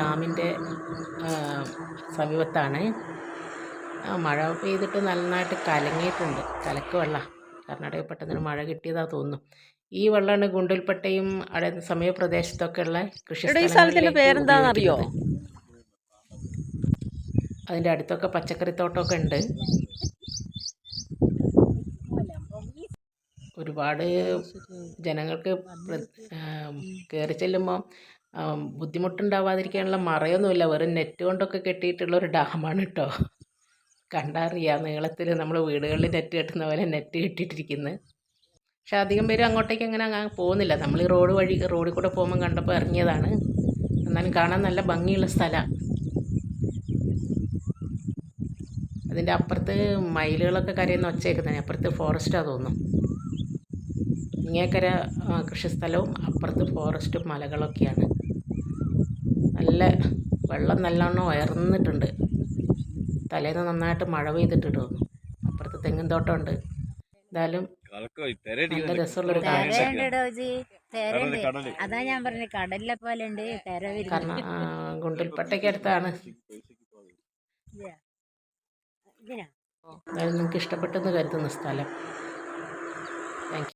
ഡാമിന്റെ സമീപത്താണ്. മഴ പെയ്തിട്ട് നന്നായിട്ട് കലങ്ങിയിട്ടുണ്ട്. കലക്ക് വെള്ളം. കർണാടക പെട്ടെന്ന് മഴ കിട്ടിയതാ തോന്നുന്നു. ഈ വെള്ളമാണ് ഗുണ്ടൽപ്പട്ടയും അവിടെ സമീപപ്രദേശത്തൊക്കെ ഉള്ള കൃഷി സ്ഥലത്തിന്റെ പേരെന്താണെന്നറിയോ? അതിന്റെ അടുത്തൊക്കെ പച്ചക്കറിത്തോട്ടമൊക്കെ ഉണ്ട്. ഒരുപാട് ജനങ്ങൾക്ക് കയറി ചെല്ലുമ്പോൾ ബുദ്ധിമുട്ടുണ്ടാവാതിരിക്കാനുള്ള മറയൊന്നുമില്ല. വെറും നെറ്റ് കൊണ്ടൊക്കെ കെട്ടിയിട്ടുള്ള ഒരു ഡാമാണ് കേട്ടോ കണ്ടറിയാം നീളത്തിൽ നമ്മൾ വീടുകളിൽ നെറ്റ് കെട്ടുന്ന പോലെ നെറ്റ് കെട്ടിയിട്ടിരിക്കുന്നത് പക്ഷെ അധികം പേരും അങ്ങോട്ടേക്ക് അങ്ങനെ അങ്ങ് പോകുന്നില്ല. നമ്മൾ ഈ റോഡ് വഴി റോഡിൽ കൂടെ പോകുമ്പോൾ കണ്ടപ്പോൾ ഇറങ്ങിയതാണ്. എന്നാലും കാണാൻ നല്ല ഭംഗിയുള്ള സ്ഥലമാണ് അതിന്റെ അപ്പുറത്ത് മയിലുകളൊക്കെ കരയുന്ന ഒച്ചയൊക്കെ അപ്പുറത്ത് ഫോറസ്റ്റാണ് തോന്നുന്നു. ഇങ്ങേക്കര കൃഷിസ്ഥലവും അപ്പുറത്ത് ഫോറസ്റ്റും മലകളൊക്കെയാണ്. നല്ല വെള്ളം നല്ലോണം ഉയർന്നിട്ടുണ്ട്. തലേന്ന് നന്നായിട്ട് മഴ പെയ്തിട്ട് തോന്നുന്നു അപ്പുറത്ത് തെങ്ങിൻ തോട്ടമുണ്ട്. എന്തായാലും നല്ല രസമുള്ളൊരു അതാ ഞാൻ പറഞ്ഞ കടലിലെ പോലെ ഉണ്ട് എന്തായാലും കാരണം ഗുണ്ടൽപ്പട്ടയ്ക്ക് അടുത്താണ്. നിങ്ങൾക്ക് ഇഷ്ടപ്പെട്ടെന്ന് കരുതുന്ന സ്ഥലം.